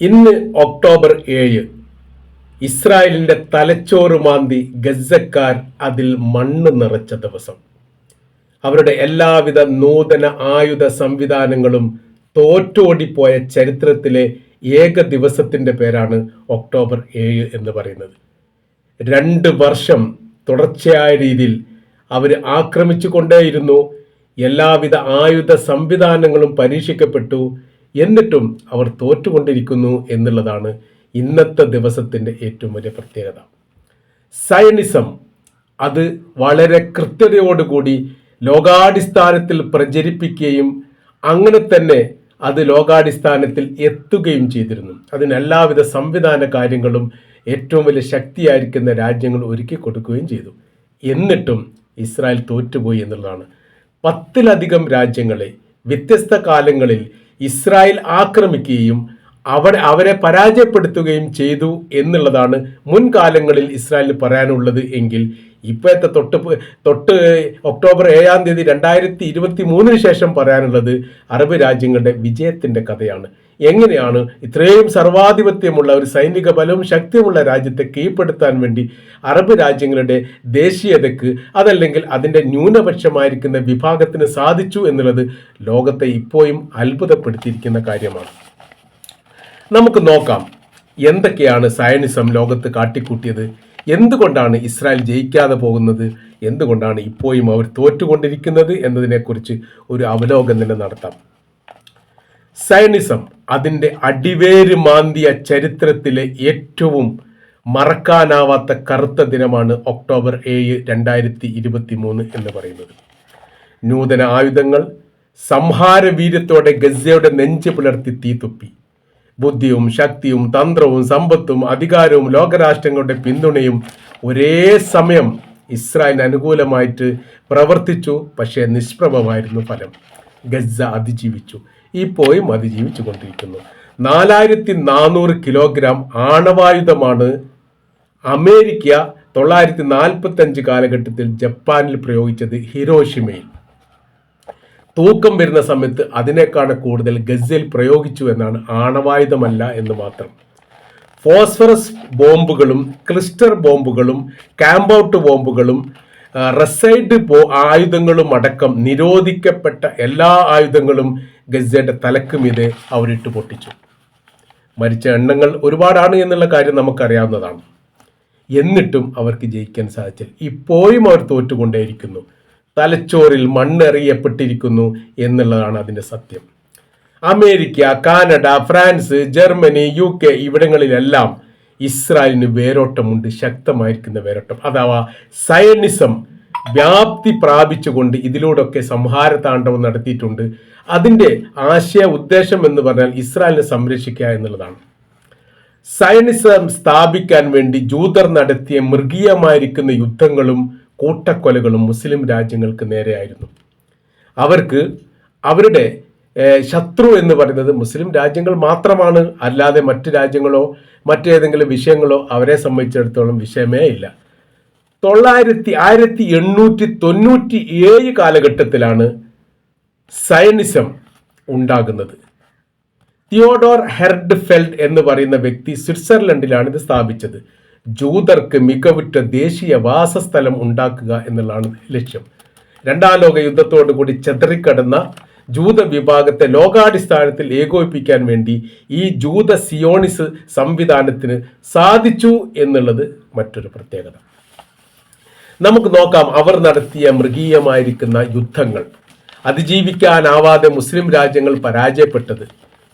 ഇന്ന് ഒക്ടോബർ ഏഴ്. ഇസ്രായേലിന്റെ തലച്ചോറ് മാന്തി ഗസക്കാർ അതിൽ മണ്ണ് നിറച്ച ദിവസം. അവരുടെ എല്ലാവിധ നൂതന ആയുധ സംവിധാനങ്ങളും തോറ്റോടിപ്പോയ ചരിത്രത്തിലെ ഏക ദിവസത്തിന്റെ പേരാണ് ഒക്ടോബർ ഏഴ് എന്ന് പറയുന്നത്. രണ്ട് വർഷം തുടർച്ചയായ രീതിയിൽ അവർ ആക്രമിച്ചു കൊണ്ടേയിരുന്നു എല്ലാവിധ ആയുധ സംവിധാനങ്ങളും പരീക്ഷിക്കപ്പെട്ടു. എന്നിട്ടും അവർ തോറ്റുകൊണ്ടിരിക്കുന്നു എന്നുള്ളതാണ് ഇന്നത്തെ ദിവസത്തിന്റെ ഏറ്റവും വലിയ പ്രത്യേകത. സയനിസം അത് വളരെ കൃത്യതയോടുകൂടി ലോകാടിസ്ഥാനത്തിൽ പ്രചരിപ്പിക്കുകയും അങ്ങനെ തന്നെ അത് ലോകാടിസ്ഥാനത്തിൽ എത്തുകയും ചെയ്തിരുന്നു. അതിന് എല്ലാവിധ സംവിധാന കാര്യങ്ങളും ഏറ്റവും വലിയ ശക്തിയായിരിക്കുന്ന രാജ്യങ്ങൾ ഒരുക്കി കൊടുക്കുകയും ചെയ്തു. എന്നിട്ടും ഇസ്രായേൽ തോറ്റുപോയി എന്നുള്ളതാണ്. പത്തിലധികം രാജ്യങ്ങളെ വ്യത്യസ്ത കാലങ്ങളിൽ ഇസ്രായേൽ ആക്രമിക്കുകയും അവിടെ അവരെ പരാജയപ്പെടുത്തുകയും ചെയ്തു എന്നുള്ളതാണ് മുൻകാലങ്ങളിൽ ഇസ്രായേലിന് പറയാനുള്ളത് എങ്കിൽ ഇപ്പോഴത്തെ തൊട്ട് തൊട്ട് ഒക്ടോബർ ഏഴാം തീയതി രണ്ടായിരത്തി ഇരുപത്തി മൂന്നിന് ശേഷം പറയാനുള്ളത് അറബ് രാജ്യങ്ങളുടെ വിജയത്തിന്റെ കഥയാണ്. എങ്ങനെയാണ് ഇത്രയും സർവാധിപത്യമുള്ള ഒരു സൈനിക ബലവും ശക്തിയുമുള്ള രാജ്യത്തെ കീഴ്പ്പെടുത്താൻ വേണ്ടി അറബ് രാജ്യങ്ങളുടെ ദേശീയതയ്ക്ക് അതല്ലെങ്കിൽ അതിന്റെ ന്യൂനപക്ഷമായിരിക്കുന്ന വിഭാഗത്തിന് സാധിച്ചു എന്നുള്ളത് ലോകത്തെ ഇപ്പോഴും അത്ഭുതപ്പെടുത്തിയിരിക്കുന്ന കാര്യമാണ്. നമുക്ക് നോക്കാം. എന്തൊക്കെയാണ് സയനിസം ലോകത്ത് കാട്ടിക്കൂട്ടിയത്? എന്തുകൊണ്ടാണ് ഇസ്രായേൽ ജയിക്കാതെ പോകുന്നത്? എന്തുകൊണ്ടാണ് ഇപ്പോഴും അവർ തോറ്റുകൊണ്ടിരിക്കുന്നത് എന്നതിനെക്കുറിച്ച് ഒരു അവലോകനം നടത്താം. സയനിസം അതിന്റെ അടിവേര് മാന്തിയ ചരിത്രത്തിലെ ഏറ്റവും മറക്കാനാവാത്ത കറുത്ത ദിനമാണ് ഒക്ടോബർ ഏഴ് രണ്ടായിരത്തി ഇരുപത്തി മൂന്ന് എന്ന് പറയുന്നത്. നൂതന ആയുധങ്ങൾ സംഹാര വീര്യത്തോടെ ഗസയുടെ നെഞ്ച് പുലർത്തി തീതുപ്പി ബുദ്ധിയും ശക്തിയും തന്ത്രവും സമ്പത്തും അധികാരവും ലോകരാഷ്ട്രങ്ങളുടെ പിന്തുണയും ഒരേ സമയം ഇസ്രായേലിന് അനുകൂലമായിട്ട് പ്രവർത്തിച്ചു. പക്ഷേ നിഷ്പ്രഭമായിരുന്നു ഫലം. ഗസ അതിജീവിച്ചു. ഇപ്പോഴും അതിജീവിച്ചു കൊണ്ടിരിക്കുന്നു. നാലായിരത്തി നാനൂറ് കിലോഗ്രാം ആണവായുധമാണ് അമേരിക്ക തൊള്ളായിരത്തി നാൽപ്പത്തി അഞ്ച് കാലഘട്ടത്തിൽ ജപ്പാനിൽ പ്രയോഗിച്ചത് ഹിരോഷിമയിൽ. തൂക്കം വരുന്ന സമയത്ത് അതിനേക്കാണ് കൂടുതൽ ഗസയിൽ പ്രയോഗിച്ചു എന്നാണ് ആണവായുധമല്ല എന്ന് മാത്രം. ഫോസ്ഫറസ് ബോംബുകളും ക്രിസ്റ്റർ ബോംബുകളും ക്യാമ്പൗട്ട് ബോംബുകളും റസൈഡ് ബോ ആയുധങ്ങളും അടക്കം നിരോധിക്കപ്പെട്ട എല്ലാ ആയുധങ്ങളും ഗസയുടെ തലക്ക് മീതെ അവരിട്ട് പൊട്ടിച്ചു. മരിച്ച എണ്ണങ്ങൾ ഒരുപാടാണ് എന്നുള്ള കാര്യം നമുക്കറിയാവുന്നതാണ്. എന്നിട്ടും അവർക്ക് ജയിക്കാൻ സാധിച്ചില്ല. ഇപ്പോഴും അവർ തോറ്റുകൊണ്ടേയിരിക്കുന്നു. തലച്ചോറിൽ മണ്ണെറിയപ്പെട്ടിരിക്കുന്നു എന്നുള്ളതാണ് അതിന്റെ സത്യം. America Canada France Germany U K ഇവിടങ്ങളിലെല്ലാം ഇസ്രായേലിന് വേരോട്ടമുണ്ട് ശക്തമായിരിക്കുന്ന വേരോട്ടം. അഥവാ സയനിസം വ്യാപ്തി പ്രാപിച്ചുകൊണ്ട് ഇതിലൂടെയൊക്കെ സംഹാര താണ്ഡവം നടത്തിയിട്ടുണ്ട്. അതിന്റെ ആശയ ഉദ്ദേശം എന്ന് പറഞ്ഞാൽ ഇസ്രായേലിനെ സംരക്ഷിക്കുക എന്നുള്ളതാണ്. സയനിസം സ്ഥാപിക്കാൻ വേണ്ടി ജൂതർ നടത്തിയ മൃഗീയമായിരിക്കുന്ന യുദ്ധങ്ങളും കൂട്ടക്കൊലകളും മുസ്ലിം രാജ്യങ്ങൾക്ക് നേരെയായിരുന്നു. അവർക്ക് അവരുടെ ശത്രു എന്ന് പറയുന്നത് മുസ്ലിം രാജ്യങ്ങൾ മാത്രമാണ്. അല്ലാതെ മറ്റ് രാജ്യങ്ങളോ മറ്റേതെങ്കിലും വിഷയങ്ങളോ അവരെ സംബന്ധിച്ചിടത്തോളം വിഷയമേ ഇല്ല. തൊള്ളായിരത്തി ആയിരത്തി എണ്ണൂറ്റി തൊണ്ണൂറ്റി ഏഴ് കാലഘട്ടത്തിലാണ് സയനിസം ഉണ്ടാകുന്നത്. തിയോഡോർ ഹെർഡ് ഫെൽഡ് എന്ന് പറയുന്ന വ്യക്തി സ്വിറ്റ്സർലൻഡിലാണ് ഇത് സ്ഥാപിച്ചത്. ജൂതർക്ക് മികവുറ്റ ദേശീയ വാസസ്ഥലം ഉണ്ടാക്കുക എന്നുള്ളതാണ് ലക്ഷ്യം. രണ്ടാം ലോക യുദ്ധത്തോടു കൂടി ചെതറിക്കടന്ന ജൂത വിഭാഗത്തെ ലോകാടിസ്ഥാനത്തിൽ ഏകോപിപ്പിക്കാൻ വേണ്ടി ഈ ജൂത സിയോണിസ് സംവിധാനത്തിന് സാധിച്ചു എന്നുള്ളത് മറ്റൊരു പ്രത്യേകത. നമുക്ക് നോക്കാം അവർ നടത്തിയ മൃഗീയമായിരിക്കുന്ന യുദ്ധങ്ങൾ. അതിജീവിക്കാനാവാതെ മുസ്ലിം രാജ്യങ്ങൾ പരാജയപ്പെട്ടത്.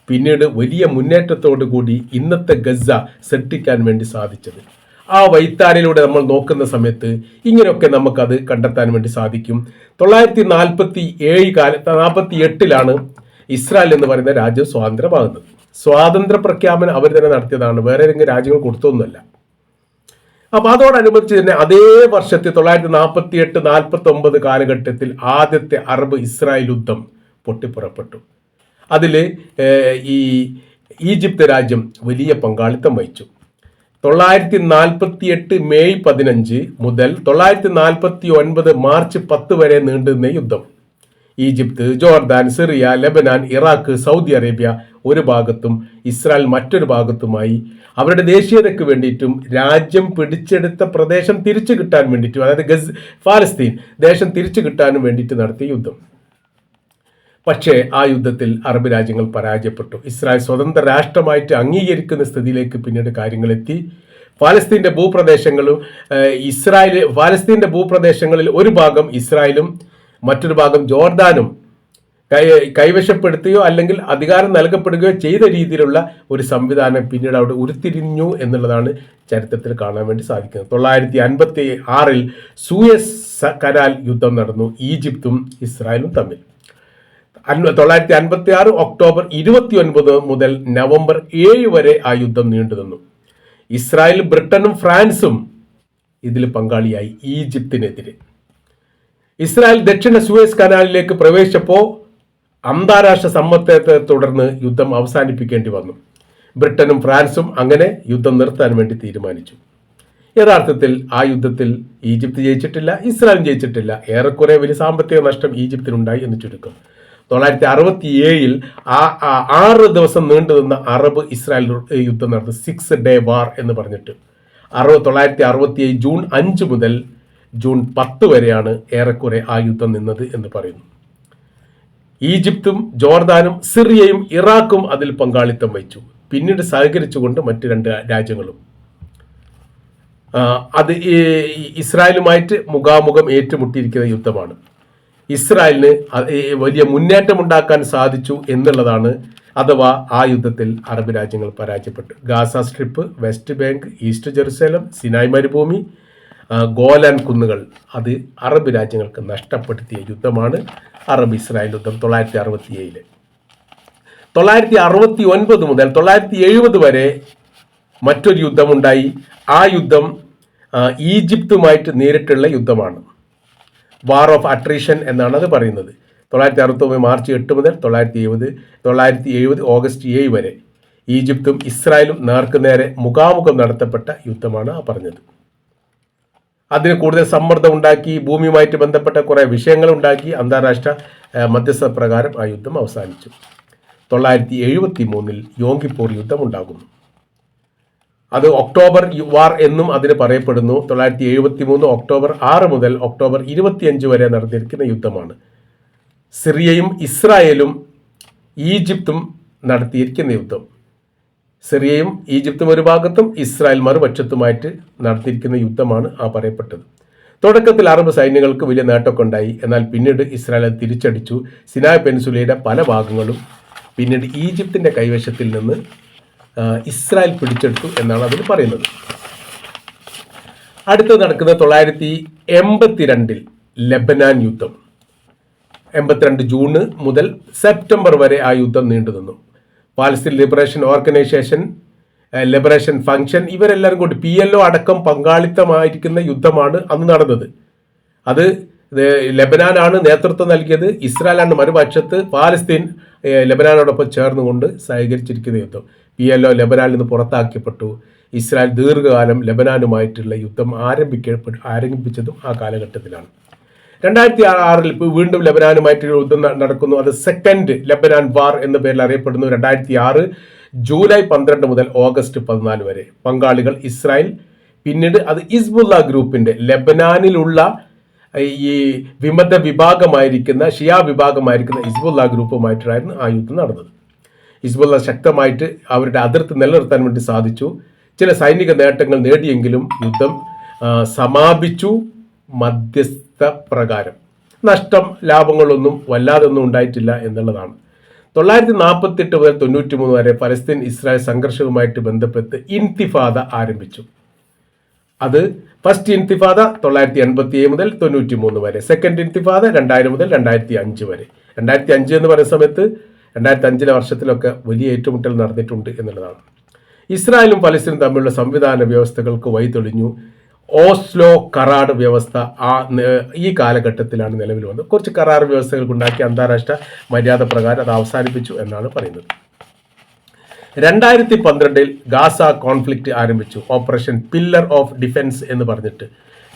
പിന്നീട് വലിയ മുന്നേറ്റത്തോടു കൂടി ഇന്നത്തെ ഗസ സൃഷ്ടിക്കാൻ വേണ്ടി സാധിച്ചത്. ആ വൈത്താരയിലൂടെ നമ്മൾ നോക്കുന്ന സമയത്ത് ഇങ്ങനെയൊക്കെ നമുക്കത് കണ്ടെത്താൻ വേണ്ടി സാധിക്കും. തൊള്ളായിരത്തി നാൽപ്പത്തി ഏഴ് കാല നാൽപ്പത്തി എട്ടിലാണ് ഇസ്രായേൽ എന്ന് പറയുന്ന രാജ്യം സ്വാതന്ത്ര്യമാകുന്നത്. സ്വാതന്ത്ര്യ പ്രഖ്യാപനം അവർ തന്നെ നടത്തിയതാണ് വേറെ ഏതെങ്കിലും രാജ്യങ്ങൾ കൊടുത്തൊന്നുമല്ല. അപ്പൊ അതോടനുബന്ധിച്ച് തന്നെ അതേ വർഷത്തെ തൊള്ളായിരത്തി നാൽപ്പത്തി എട്ട് നാൽപ്പത്തി ഒമ്പത് കാലഘട്ടത്തിൽ ആദ്യത്തെ അറബ് ഇസ്രായേൽ യുദ്ധം പൊട്ടിപ്പുറപ്പെട്ടു. അതിൽ ഈ ഈജിപ്ത് രാജ്യം വലിയ പങ്കാളിത്തം വഹിച്ചു. തൊള്ളായിരത്തി നാൽപ്പത്തി എട്ട് മെയ് പതിനഞ്ച് മുതൽ തൊള്ളായിരത്തി നാൽപ്പത്തി ഒൻപത് മാർച്ച് പത്ത് വരെ നീണ്ടുന്ന യുദ്ധം. Egypt Jordan Syria Lebanon Iraq Saudi Arabia ഒരു ഭാഗത്തും ഇസ്രായേൽ മറ്റൊരു ഭാഗത്തുമായി അവരുടെ ദേശീയതയ്ക്ക് വേണ്ടിയിട്ടും രാജ്യം പിടിച്ചെടുത്ത പ്രദേശം തിരിച്ചു കിട്ടാൻ വേണ്ടിയിട്ടും അതായത് ഗസ് ഫാലസ്തീൻ ദേശം തിരിച്ചു കിട്ടാനും വേണ്ടിയിട്ട് നടത്തിയ യുദ്ധം. പക്ഷേ ആ യുദ്ധത്തിൽ അറബ് രാജ്യങ്ങൾ പരാജയപ്പെട്ടു. ഇസ്രായേൽ സ്വതന്ത്ര രാഷ്ട്രമായിട്ട് അംഗീകരിക്കുന്ന സ്ഥിതിയിലേക്ക് പിന്നീട് കാര്യങ്ങളെത്തി. ഫലസ്തീന്റെ ഭൂപ്രദേശങ്ങളും ഇസ്രായേൽ ഫലസ്തീന്റെ ഭൂപ്രദേശങ്ങളിൽ ഒരു ഭാഗം ഇസ്രായേലും മറ്റൊരു ഭാഗം ജോർദാനും കൈ കൈവശപ്പെടുത്തുകയോ അല്ലെങ്കിൽ അധികാരം നൽകപ്പെടുകയോ ചെയ്ത രീതിയിലുള്ള ഒരു സംവിധാനം പിന്നീട് അവിടെ ഉരുത്തിരിഞ്ഞു എന്നുള്ളതാണ് ചരിത്രത്തിൽ കാണാൻ വേണ്ടി സാധിക്കുന്നത്. തൊള്ളായിരത്തി അൻപത്തി ആറിൽ സൂയസ് കനാൽ യുദ്ധം നടന്നു. ഈജിപ്തും ഇസ്രായേലും തമ്മിൽ. തൊള്ളായിരത്തി അൻപത്തി ആറ് ഒക്ടോബർ ഇരുപത്തി ഒൻപത് മുതൽ നവംബർ ഏഴ് വരെ ആ യുദ്ധം നീണ്ടു നിന്നു. ഇസ്രായേൽ ബ്രിട്ടനും ഫ്രാൻസും ഇതിൽ പങ്കാളിയായി ഈജിപ്തിനെതിരെ. ഇസ്രായേൽ ദക്ഷിണ സൂയസ് കനാലിലേക്ക് പ്രവേശിച്ചപ്പോൾ അന്താരാഷ്ട്ര സമ്മർദ്ദത്തെ തുടർന്ന് യുദ്ധം അവസാനിപ്പിക്കേണ്ടി വന്നു. ബ്രിട്ടനും ഫ്രാൻസും അങ്ങനെ യുദ്ധം നിർത്താൻ വേണ്ടി തീരുമാനിച്ചു. യഥാർത്ഥത്തിൽ ആ യുദ്ധത്തിൽ ഈജിപ്ത് ജയിച്ചിട്ടില്ല ഇസ്രായേൽ ജയിച്ചിട്ടില്ല. ഏറെക്കുറെ വലിയ സാമ്പത്തിക നഷ്ടം ഈജിപ്തിനുണ്ടായി എന്ന് ചുരുക്കം. തൊള്ളായിരത്തി അറുപത്തി ഏഴിൽ ആ ആറ് ദിവസം നീണ്ടു നിന്ന അറബ് ഇസ്രായേൽ യുദ്ധം നടന്നു സിക്സ് ഡേ വാർ എന്ന് പറഞ്ഞിട്ട്. അറുപത് തൊള്ളായിരത്തി അറുപത്തി ഏഴ് ജൂൺ അഞ്ച് മുതൽ ജൂൺ പത്ത് വരെയാണ് ഏറെക്കുറെ ആ യുദ്ധം നിന്നത് എന്ന് പറയുന്നു. ഈജിപ്തും ജോർദാനും സിറിയയും ഇറാഖും അതിൽ പങ്കാളിത്തം വഹിച്ചു. പിന്നീട് സഹകരിച്ചുകൊണ്ട് മറ്റ് രണ്ട് രാജ്യങ്ങളും. അത് ഇസ്രായേലുമായിട്ട് മുഖാമുഖം ഏറ്റുമുട്ടിയിരിക്കുന്ന യുദ്ധമാണ്. ഇസ്രായേലിന് വലിയ മുന്നേറ്റം ഉണ്ടാക്കാൻ സാധിച്ചു എന്നുള്ളതാണ് അഥവാ ആ യുദ്ധത്തിൽ അറബ് രാജ്യങ്ങൾ പരാജയപ്പെട്ടു. Gaza strip West Bank East Jerusalem Sinai മരുഭൂമി ഗോലാൻ കുന്നുകൾ അത് അറബ് രാജ്യങ്ങൾക്ക് നഷ്ടപ്പെടുത്തിയ യുദ്ധമാണ് അറബ് ഇസ്രായേൽ യുദ്ധം തൊള്ളായിരത്തി അറുപത്തി ഏഴിൽ തൊള്ളായിരത്തി അറുപത്തി ഒൻപത് മുതൽ തൊള്ളായിരത്തി എഴുപത് വരെ മറ്റൊരു യുദ്ധമുണ്ടായി. ആ യുദ്ധം ഈജിപ്തുമായിട്ട് നേരിട്ടുള്ള യുദ്ധമാണ്. വാർ ഓഫ് അട്രീഷൻ എന്നാണ് അത് പറയുന്നത്. തൊള്ളായിരത്തി അറുപത്തൊമ്പത് മാർച്ച് എട്ട് മുതൽ തൊള്ളായിരത്തി എഴുപത് തൊള്ളായിരത്തി എഴുപത് ഓഗസ്റ്റ് ഏഴ് വരെ ഈജിപ്തും ഇസ്രായേലും നേർക്കുനേരെ മുഖാമുഖം നടത്തപ്പെട്ട യുദ്ധമാണ് ആ പറഞ്ഞത്. അതിന് കൂടുതൽ സമ്മർദ്ദം ഉണ്ടാക്കി ഭൂമിയുമായിട്ട് ബന്ധപ്പെട്ട കുറേ വിഷയങ്ങൾ ഉണ്ടാക്കി അന്താരാഷ്ട്ര മധ്യസ്ഥ പ്രകാരം ആ യുദ്ധം അവസാനിച്ചു. തൊള്ളായിരത്തി എഴുപത്തി മൂന്നിൽ യോങ്കിപ്പൂർ യുദ്ധം ഉണ്ടാകുന്നു അത് ഒക്ടോബർ വാർ എന്നും അതിന് പറയപ്പെടുന്നു. തൊള്ളായിരത്തി എഴുപത്തി മൂന്ന് ഒക്ടോബർ ആറ് മുതൽ ഒക്ടോബർ ഇരുപത്തിയഞ്ച് വരെ നടത്തിയിരിക്കുന്ന യുദ്ധമാണ്. സിറിയയും ഇസ്രായേലും ഈജിപ്തും നടത്തിയിരിക്കുന്ന യുദ്ധം. സിറിയയും ഈജിപ്തും ഒരു ഭാഗത്തും ഇസ്രായേൽ മറുപക്ഷത്തുമായിട്ട് നടത്തിയിരിക്കുന്ന യുദ്ധമാണ് ആ പറയപ്പെട്ടത്. തുടക്കത്തിൽ അറബ് സൈന്യങ്ങൾക്ക് വലിയ നേട്ടമൊക്കെ ഉണ്ടായി. എന്നാൽ പിന്നീട് ഇസ്രായേൽ തിരിച്ചടിച്ചു. സിനായ് പെൻസുലയുടെ പല ഭാഗങ്ങളും പിന്നീട് ഈജിപ്തിന്റെ കൈവശത്തിൽ നിന്ന് ഇസ്രായേൽ പിടിച്ചെടുത്തു എന്നാണ് അതിൽ പറയുന്നത്. അടുത്തത് നടക്കുന്നത് തൊള്ളായിരത്തി എൺപത്തിരണ്ടിൽ ലബനാൻ യുദ്ധം. എൺപത്തിരണ്ട് ജൂണ് മുതൽ സെപ്റ്റംബർ വരെ ആ യുദ്ധം നീണ്ടു നിന്നു. Palestine liberation organisation liberation function ഇവരെല്ലാവരും കൂടി പി എൽ ഒ അടക്കം പങ്കാളിത്തമായിരിക്കുന്ന യുദ്ധമാണ് അന്ന് നടന്നത്. അത് ലബനാനാണ് നേതൃത്വം നൽകിയത്. ഇസ്രായേലാണ് മറുപക്ഷത്ത് പാലസ്തീൻ ലബനാനോടൊപ്പം ചേർന്നുകൊണ്ട് സഹകരിച്ചിരിക്കുന്ന യുദ്ധം. പി എൽ ഒ ലബനാനിൽ നിന്ന് പുറത്താക്കപ്പെട്ടു. ഇസ്രായേൽ ദീർഘകാലം ലബനാനുമായിട്ടുള്ള യുദ്ധം ആരംഭിക്കപ്പെട്ടു ആരംഭിച്ചതും ആ കാലഘട്ടത്തിലാണ്. രണ്ടായിരത്തി ആറിൽ വീണ്ടും ലബനാനുമായിട്ട് യുദ്ധം നടക്കുന്നു. അത് സെക്കൻഡ് ലബനാൻ വാർ എന്ന പേരിൽ അറിയപ്പെടുന്നു. രണ്ടായിരത്തി ആറ് ജൂലൈ പന്ത്രണ്ട് മുതൽ ഓഗസ്റ്റ് പതിനാല് വരെ. പങ്കാളികൾ ഇസ്രായേൽ. പിന്നീട് അത് ഇസ്ബുല്ല ഗ്രൂപ്പിന്റെ ലബനാനിലുള്ള ഈ വിമത വിഭാഗമായിരിക്കുന്ന ഷിയ വിഭാഗമായിരിക്കുന്ന ഇസ്ബുല്ല ഗ്രൂപ്പുമായിട്ടായിരുന്നു ആ യുദ്ധം നടന്നത്. ഹിസ്ബുള്ള ശക്തമായിട്ട് അവരുടെ അതിർത്തി നിലനിർത്താൻ വേണ്ടി സാധിച്ചു. ചില സൈനിക നേട്ടങ്ങൾ നേടിയെങ്കിലും യുദ്ധം സമാപിച്ചു. മധ്യസ്ഥ പ്രകാരം. നഷ്ടം ലാഭങ്ങളൊന്നും വല്ലാതൊന്നും ഉണ്ടായിട്ടില്ല എന്നുള്ളതാണ്. തൊള്ളായിരത്തി നാൽപ്പത്തെട്ട് മുതൽ തൊണ്ണൂറ്റി മൂന്ന് വരെ പലസ്തീൻ ഇസ്രായേൽ സംഘർഷവുമായിട്ട് ബന്ധപ്പെട്ട് ഇൻതിഫാദ ആരംഭിച്ചു. അത് ഫസ്റ്റ് ഇൻതിഫാദ തൊള്ളായിരത്തി എൺപത്തി ഏഴ് മുതൽ തൊണ്ണൂറ്റി മൂന്ന് വരെ സെക്കൻഡ് ഇൻതിഫാദ രണ്ടായിരം മുതൽ രണ്ടായിരത്തി അഞ്ച് വരെ. രണ്ടായിരത്തി അഞ്ച് എന്ന് പറയുന്ന സമയത്ത് രണ്ടായിരത്തി അഞ്ചിലെ വർഷത്തിലൊക്കെ വലിയ ഏറ്റുമുട്ടൽ നടന്നിട്ടുണ്ട് എന്നുള്ളതാണ്. ഇസ്രായേലും പലസ്തീനും തമ്മിലുള്ള സംവിധാന വ്യവസ്ഥകൾക്ക് വഴിതെളിഞ്ഞു. ഓസ്ലോ കരാർ വ്യവസ്ഥ ആ ഈ കാലഘട്ടത്തിലാണ് നിലവിൽ വന്നത്. കുറച്ച് കരാർ വ്യവസ്ഥകൾ ഉണ്ടാക്കി അന്താരാഷ്ട്ര മര്യാദ പ്രകാരം അത് അവസാനിപ്പിച്ചു എന്നാണ് പറയുന്നത്. രണ്ടായിരത്തി പന്ത്രണ്ടിൽ ഗാസ കോൺഫ്ലിക്റ്റ് ആരംഭിച്ചു. ഓപ്പറേഷൻ പില്ലർ ഓഫ് ഡിഫൻസ് എന്ന് പറഞ്ഞിട്ട്.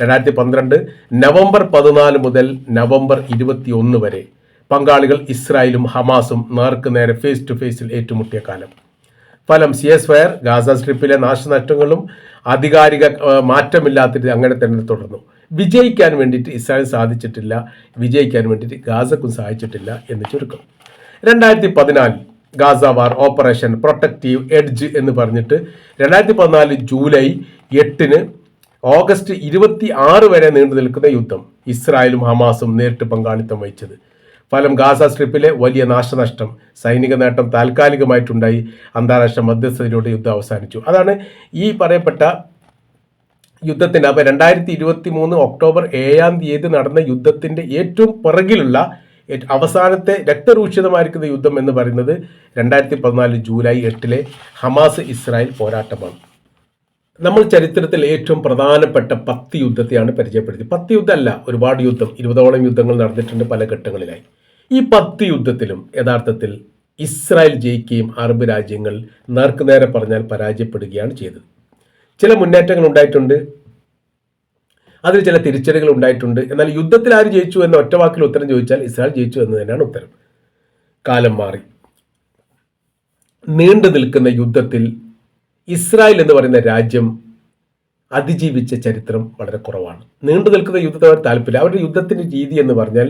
രണ്ടായിരത്തി പന്ത്രണ്ട് നവംബർ പതിനാല് മുതൽ നവംബർ ഇരുപത്തി ഒന്ന് വരെ പങ്കാളികൾ ഇസ്രായേലും ഹമാസും നേർക്കുനേരെ ഫേസ് ടു ഫേസിൽ ഏറ്റുമുട്ടിയ കാലം. ഫലം സി എസ് ഫയർ ഗാസ സ്ട്രിപ്പിലെ നാശനഷ്ടങ്ങളും ആധികാരിക മാറ്റമില്ലാത്ത അങ്ങനെ തന്നെ തുടർന്നു. വിജയിക്കാൻ വേണ്ടിയിട്ട് ഇസ്രായേൽ സാധിച്ചിട്ടില്ല വിജയിക്കാൻ വേണ്ടിയിട്ട് ഗാസക്കും സാധിച്ചിട്ടില്ല എന്ന് ചുരുക്കം. രണ്ടായിരത്തി പതിനാലിൽ Gaza war operation protective edge എന്ന് പറഞ്ഞിട്ട് രണ്ടായിരത്തി പതിനാല് ജൂലൈ എട്ടിന് ഓഗസ്റ്റ് ഇരുപത്തി ആറ് വരെ നീണ്ടു നിൽക്കുന്ന യുദ്ധം ഇസ്രായേലും ഹമാസും നേരിട്ട് പങ്കാളിത്തം വഹിച്ചത്. ഫലം ഗാസ സ്ട്രിപ്പിലെ വലിയ നാശനഷ്ടം സൈനിക നേട്ടം താൽക്കാലികമായിട്ടുണ്ടായി. അന്താരാഷ്ട്ര മധ്യസ്ഥതയിലൂടെ യുദ്ധം അവസാനിച്ചു. അതാണ് ഈ പറയപ്പെട്ട യുദ്ധത്തിന്റെ അപ്പോൾ രണ്ടായിരത്തി ഇരുപത്തി മൂന്ന് ഒക്ടോബർ ഏഴാം തീയതി നടന്ന യുദ്ധത്തിന്റെ ഏറ്റവും പിറകിലുള്ള അവസാനത്തെ രക്തരൂക്ഷിതമായിരിക്കുന്ന യുദ്ധം എന്ന് പറയുന്നത് രണ്ടായിരത്തി പതിനാല് ജൂലൈ എട്ടിലെ ഹമാസ് ഇസ്രായേൽ പോരാട്ടമാണ്. നമ്മൾ ചരിത്രത്തിൽ ഏറ്റവും പ്രധാനപ്പെട്ട പത്ത് യുദ്ധത്തെയാണ് പരിചയപ്പെടുത്തിയത്. പത്ത് യുദ്ധമല്ല ഒരുപാട് യുദ്ധം ഇരുപതോളം യുദ്ധങ്ങൾ നടന്നിട്ടുണ്ട് പല ഘട്ടങ്ങളിലായി. ഈ പത്ത് യുദ്ധത്തിലും യഥാർത്ഥത്തിൽ ഇസ്രായേൽ ജയിക്കുകയും അറബ് രാജ്യങ്ങൾ നേർക്കുനേരെ പറഞ്ഞാൽ പരാജയപ്പെടുകയാണ് ചെയ്തത്. ചില മുന്നേറ്റങ്ങൾ ഉണ്ടായിട്ടുണ്ട്. അതിൽ ചില തിരിച്ചടികൾ ഉണ്ടായിട്ടുണ്ട്. എന്നാൽ യുദ്ധത്തിൽ ആര് ജയിച്ചു എന്ന ഒറ്റ വാക്കിൽ ഉത്തരം ചോദിച്ചാൽ ഇസ്രായേൽ ജയിച്ചു എന്ന് തന്നെയാണ് ഉത്തരം. കാലം മാറി. നീണ്ടു നിൽക്കുന്ന യുദ്ധത്തിൽ ഇസ്രായേൽ എന്ന് പറയുന്ന രാജ്യം അതിജീവിച്ച ചരിത്രം വളരെ കുറവാണ്. നീണ്ടു നിൽക്കുന്ന യുദ്ധത്തിന് താല്പര്യം അവരുടെ യുദ്ധത്തിന്റെ രീതി എന്ന് പറഞ്ഞാൽ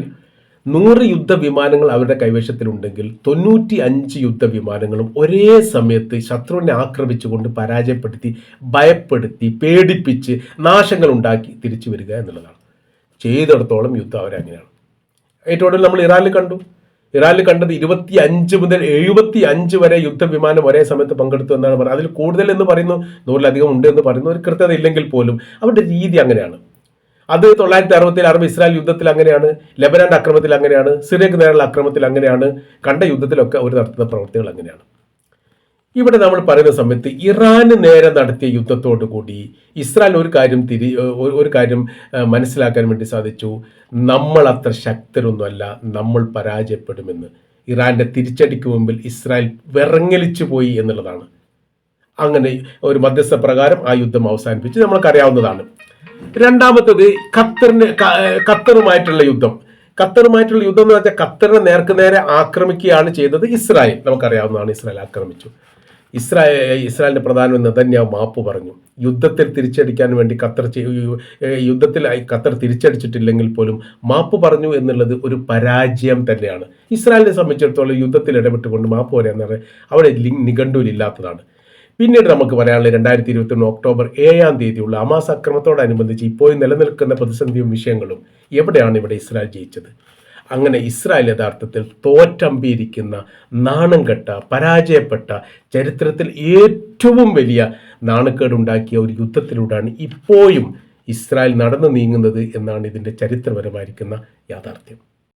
നൂറ് യുദ്ധവിമാനങ്ങൾ അവരുടെ കൈവശത്തിലുണ്ടെങ്കിൽ തൊണ്ണൂറ്റി അഞ്ച് യുദ്ധവിമാനങ്ങളും ഒരേ സമയത്ത് ശത്രുവിനെ ആക്രമിച്ചുകൊണ്ട് പരാജയപ്പെടുത്തി ഭയപ്പെടുത്തി പേടിപ്പിച്ച് നാശങ്ങൾ ഉണ്ടാക്കി തിരിച്ചു വരിക എന്നുള്ളതാണ്. ചെയ്തിടത്തോളം യുദ്ധം അവരങ്ങനെയാണ്. ഏറ്റവും നമ്മൾ ഇറാനിൽ കണ്ടു. ഇറാനിൽ കണ്ടത് ഇരുപത്തി അഞ്ച് മുതൽ എഴുപത്തി അഞ്ച് വരെ യുദ്ധവിമാനം ഒരേ സമയത്ത് പങ്കെടുത്തു എന്നാണ് പറയുന്നത് അതിൽ കൂടുതൽ എന്ന് പറയുന്നു നൂറിലധികം ഉണ്ട് എന്ന് പറയുന്നു ഒരു കൃത്യത ഇല്ലെങ്കിൽ പോലും അവരുടെ രീതി അങ്ങനെയാണ്. അത് തൊള്ളായിരത്തി അറുപത്തിൽ അറബ് ഇസ്രായേൽ യുദ്ധത്തിൽ അങ്ങനെയാണ് ലെബനാന്റെ അക്രമത്തിൽ അങ്ങനെയാണ് സിറിയക്ക് നേരെയുള്ള അക്രമത്തിൽ അങ്ങനെയാണ് കണ്ട യുദ്ധത്തിലൊക്കെ അവർ നടത്തുന്ന പ്രവൃത്തികൾ അങ്ങനെയാണ്. ഇവിടെ നമ്മൾ പറയുന്ന സമയത്ത് ഇറാന് നേരെ നടത്തിയ യുദ്ധത്തോടു കൂടി ഇസ്രായേൽ ഒരു കാര്യം തിരി ഒരു- കാര്യം മനസ്സിലാക്കാൻ വേണ്ടി സാധിച്ചു. നമ്മൾ അത്ര ശക്തരൊന്നുമല്ല നമ്മൾ പരാജയപ്പെടുമെന്ന്. ഇറാന്റെ തിരിച്ചടിക്ക് മുമ്പിൽ ഇസ്രായേൽ വിറങ്ങലിച്ചു പോയി എന്നുള്ളതാണ്. അങ്ങനെ ഒരു മധ്യസ്ഥ പ്രകാരം ആ യുദ്ധം അവസാനിപ്പിച്ച് നമ്മൾക്കറിയാവുന്നതാണ്. രണ്ടാമത്തത് ഖത്തറിന് ഖത്തറുമായിട്ടുള്ള യുദ്ധം. ഖത്തറുമായിട്ടുള്ള യുദ്ധം എന്ന് വെച്ചാൽ ഖത്തറിനെ നേർക്ക് നേരെ ആക്രമിക്കുകയാണ് ചെയ്തത് ഇസ്രായേൽ. നമുക്കറിയാവുന്നതാണ് ഇസ്രായേൽ ആക്രമിച്ചു. ഇസ്രായേൽ ഇസ്രായേലിന്റെ പ്രധാനമന്ത്രി നെതന്യാവ് മാപ്പ് പറഞ്ഞു. യുദ്ധത്തിൽ തിരിച്ചടിക്കാൻ വേണ്ടി ഖത്തർ യുദ്ധത്തിൽ ഖത്തർ തിരിച്ചടിച്ചിട്ടില്ലെങ്കിൽ പോലും മാപ്പ് പറഞ്ഞു എന്നുള്ളത് ഒരു പരാജയം തന്നെയാണ്. ഇസ്രായേലിനെ സംബന്ധിച്ചിടത്തോളം യുദ്ധത്തിൽ ഇടപെട്ടുകൊണ്ട് മാപ്പ് പറയാന്ന് അവിടെ ലിങ് നിഘണ്ടുവിലില്ലാത്തതാണ് പിന്നീട് നമുക്ക് പറയാനുള്ളത് രണ്ടായിരത്തി ഇരുപത്തൊന്ന് ഒക്ടോബർ ഏഴാം തീയതിയുള്ള അമാസ് അക്രമത്തോടനുബന്ധിച്ച് ഇപ്പോഴും നിലനിൽക്കുന്ന പ്രതിസന്ധിയും വിഷയങ്ങളും എവിടെയാണ് ഇവിടെ ഇസ്രായേൽ ജയിച്ചത്? അങ്ങനെ ഇസ്രായേൽ യഥാർത്ഥത്തിൽ തോറ്റമ്പിയിരിക്കുന്ന നാണം കെട്ട പരാജയപ്പെട്ട ചരിത്രത്തിൽ ഏറ്റവും വലിയ നാണക്കേടുണ്ടാക്കിയ ഒരു യുദ്ധത്തിലൂടെയാണ് ഇപ്പോഴും ഇസ്രായേൽ നടന്നു നീങ്ങുന്നത് എന്നാണ് ഇതിന്റെ ചരിത്രപരമായിരിക്കുന്ന യാഥാർത്ഥ്യം.